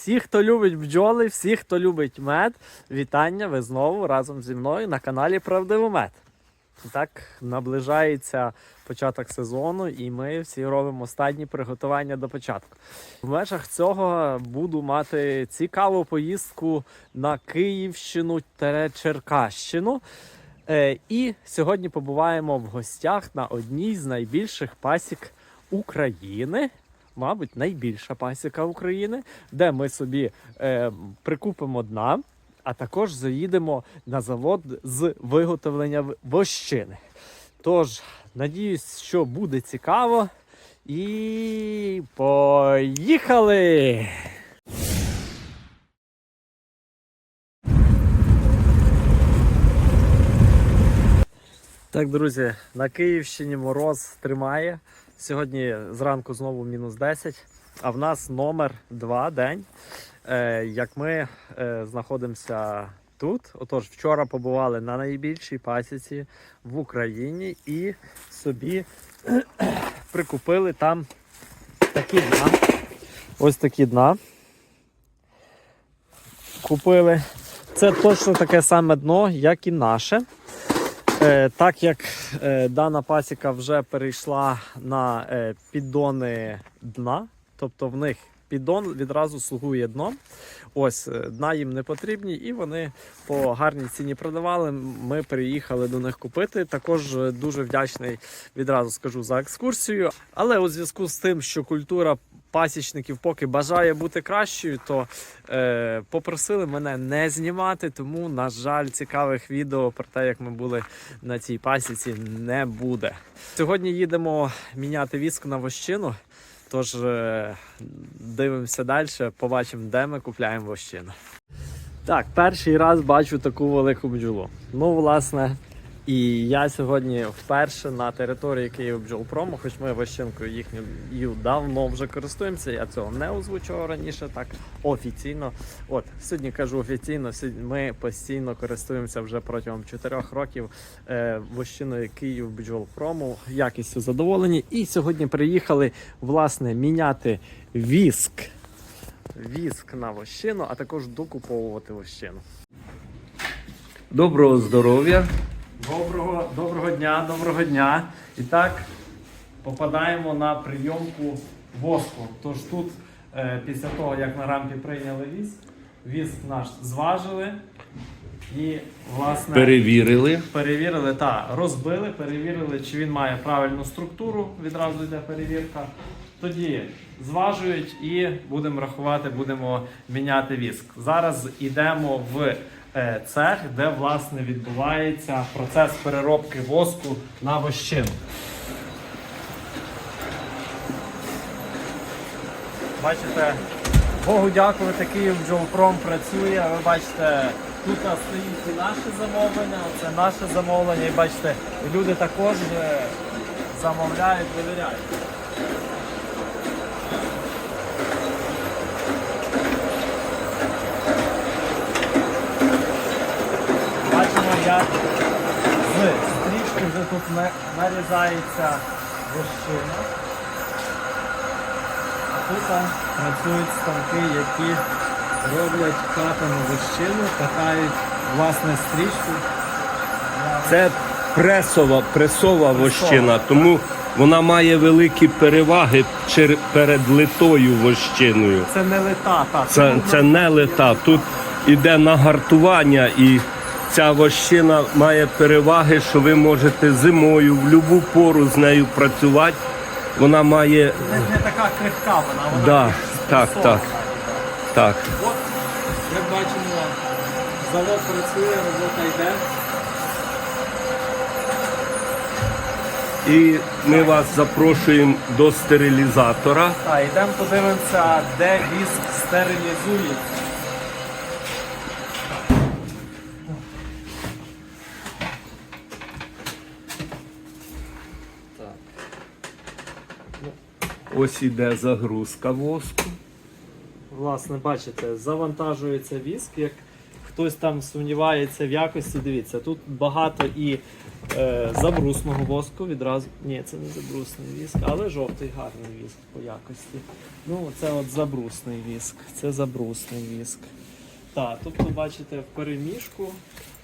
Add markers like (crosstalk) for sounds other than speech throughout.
Всі, хто любить бджоли, всі, хто любить мед, вітання, ви знову разом зі мною на каналі Правдивий Мед. Так наближається початок сезону, і ми всі робимо останні приготування до початку. В межах цього буду мати цікаву поїздку на Київщину та Черкащину. Е, І сьогодні побуваємо в гостях на одній з найбільших пасік України. Мабуть, найбільша пасіка України, де ми собі е, прикупимо дна, а також заїдемо на завод з виготовлення вощини. Тож, надіюсь, що буде цікаво. І поїхали! Так, друзі, на Київщині мороз тримає. Сьогодні зранку знову мінус 10, а в нас номер 2 день. Е, як ми е, знаходимося тут. Отож, вчора побували на найбільшій пасіці в Україні і собі (clears throat) прикупили там такі дна. Ось такі дна. Купили. Це точно таке саме дно, як і наше. Е, так як е, дана пасіка вже перейшла на е, піддони дна, тобто в них піддон відразу слугує дном. Ось е, дна їм не потрібні, і вони по гарній ціні продавали. Ми приїхали до них купити. Також е, дуже вдячний відразу скажу за екскурсію. Але у зв'язку з тим, що культура пасічників поки бажає бути кращою, то е, попросили мене не знімати. Тому, на жаль, цікавих відео про те, як ми були на цій пасіці, не буде. Сьогодні їдемо міняти віск на вощину. Тож е, дивимося далі, побачимо, де ми купляємо вощину. Так, перший раз бачу таку велику бджолу. Ну, власне, і я сьогодні вперше на території Київбджолпрому, хоч ми вощинкою їхньою давно вже користуємося. Я цього не озвучував раніше так офіційно. От сьогодні кажу офіційно. Ми постійно користуємося вже протягом 4 років е, вощиною Київбджолпрому. Якістю задоволені. І сьогодні приїхали власне міняти віск. Віск на вощину, а також докуповувати вощину. Доброго здоров'я. Доброго, доброго дня, доброго дня. І так, попадаємо на прийомку воску. Тож тут, е, після того, як на рампі прийняли віск, віск наш зважили і, власне, Перевірили. перевірили та розбили, перевірили, чи він має правильну структуру. Відразу йде перевірка. Тоді зважують і будемо рахувати, будемо міняти віск. Зараз йдемо в цех, де власне відбувається процес переробки воску на вощину. Бачите, Богу дякувати, Київ Бджолпром працює. Ви бачите, тут стоїть і наше замовлення, це наше замовлення. І бачите, люди також е, замовляють, довіряють. Бачимо, як з стрічки вже тут нарізається вершина. А тут працюють станки, які роблять катану вищину, катають власне стрічку. Це пресова, пресова вощина, тому вона має великі переваги перед литою вощиною. Це не лита, так. Це, це не лита. Тут іде нагартування і ця вощина має переваги, що ви можете зимою в будь-яку пору з нею працювати. Вона має. Не, не така крихка вона, вона Да, так, так. Так. От, як бачимо, завод працює, робота йде. І ми вас запрошуємо до стерилізатора. Так, йдемо подивимося, де віск стерилізується. Ось іде загрузка воску. Власне, бачите, завантажується віск. Як хтось там сумнівається в якості, дивіться, тут багато і е, забрусного воску відразу. Ні, це не забрусний віск, але жовтий гарний віск по якості. Ну, це от забрусний віск. Це забрусний віск. Так, тобто бачите в переміжку,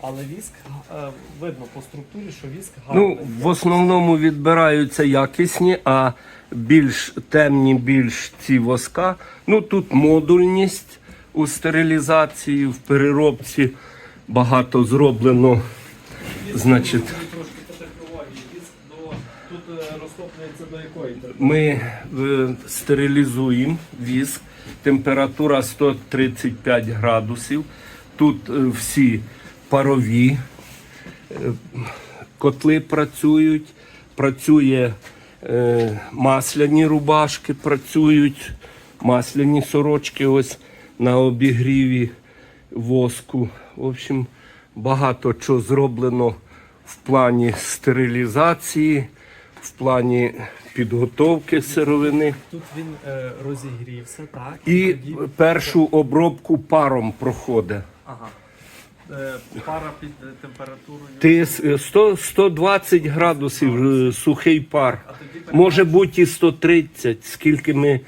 але віск е, видно по структурі, що віск гарний. Ну, в основному відбираються якісні, а більш темні, більш ці воска. Ну тут модульність у стерилізації, в переробці багато зроблено. Значить, ми е, стерилізуємо віск, температура 135 градусів. Тут е, всі парові е, котли працюють, працює масляні рубашки, працюють, масляні сорочки ось на обігріві воску. В общем, багато чого зроблено в плані стерилізації, в плані підготовки сировини. Тут він е, розігрівся, так? І тоді- першу обробку паром проходить. Ага. Е, пара під е, температурою. Ти 100, 120 градусів е, сухий пар. Може бути і 130, скільки ми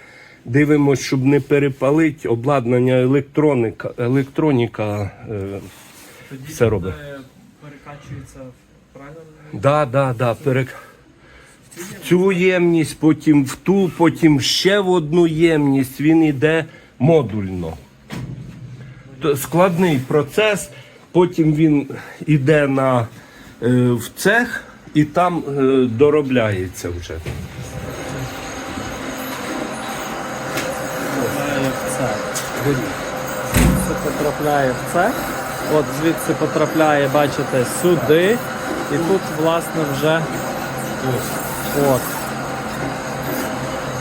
дивимося, щоб не перепалити обладнання електроніка, електроніка. тоді все робить. перекачується правильно? Да, да, да, перек... В цю ємність, потім в ту, потім ще в одну ємність. Він йде модульно. Складний процес, потім він йде на, е, в цех і там е, доробляється вже. Звідси потрапляє в цех. От звідси потрапляє, бачите, сюди. І тут, власне, вже от.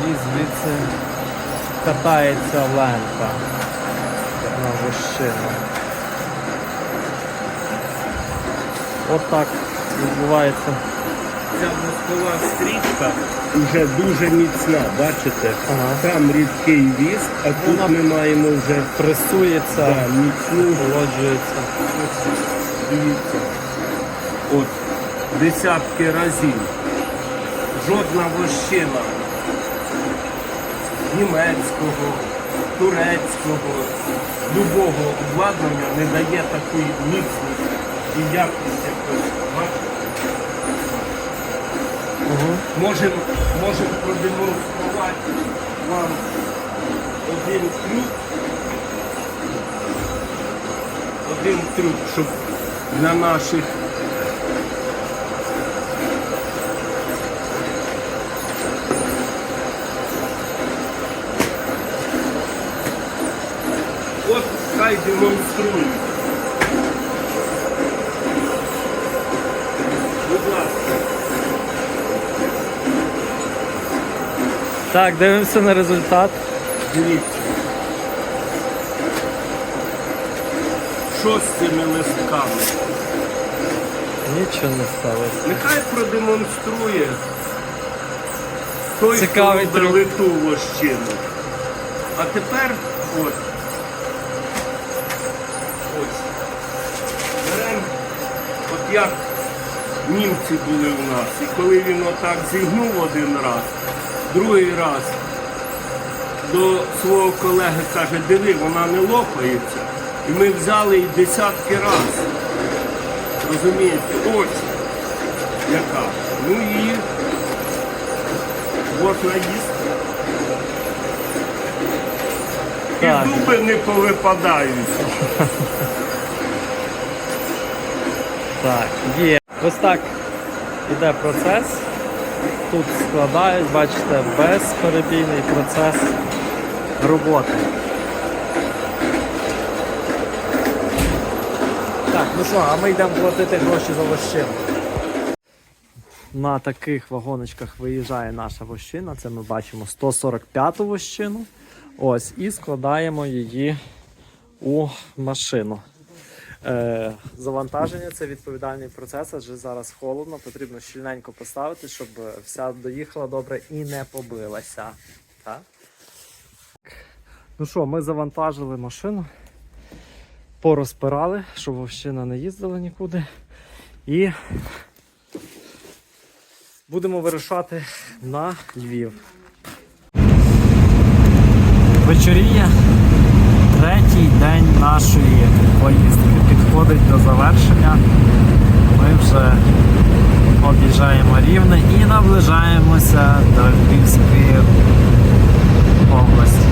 І звідси катається лента на вощину. От так відбувається. Ця воскова стрічка вже дуже міцна, бачите? Ага. Там рідкий віск, а тут Вона- ми маємо вже Пресується, да, міцну охолоджується. Дивіться. От десятки разів. Жодна вощина німецького, турецького, любого обладнання не дає такої міцності і якості якось. Бачите? Можемо можем продемонструвати вам один трюк. Один трюк, щоб для наших От хай демонструють. Будь ласка. Так, дивимося на результат. Дивіться. Що з цими листками? Нічого не сталося. Нехай продемонструє той, Цікавий хто робить литу вощину. А тепер от. Ось. Беремо, от як німці були у нас. І коли він отак зігнув один раз, другий раз до свого колеги каже, диви, вона не лопається. І ми взяли і десятки разів. Розумієте, ось яка. Ну і можна їсти. І зуби не повипадають. (laughs) Так, є. Ось так іде процес. Тут складають, бачите, безперебійний процес роботи. Так, ну що, а ми йдемо платити гроші за вощину. На таких вагоночках виїжджає наша вощина. Це ми бачимо 145-ту вощину. Ось, і складаємо її у машину. Е, завантаження це відповідальний процес, адже зараз холодно, потрібно щільненько поставити, щоб вся доїхала добре і не побилася. Так? Ну що, ми завантажили машину. порозпирали, щоб вовщина не їздила нікуди. І будемо вирушати на Львів. Вечоріє третій день нашої поїздки підходить до завершення. Ми вже об'їжджаємо рівне і наближаємося до Львівської області.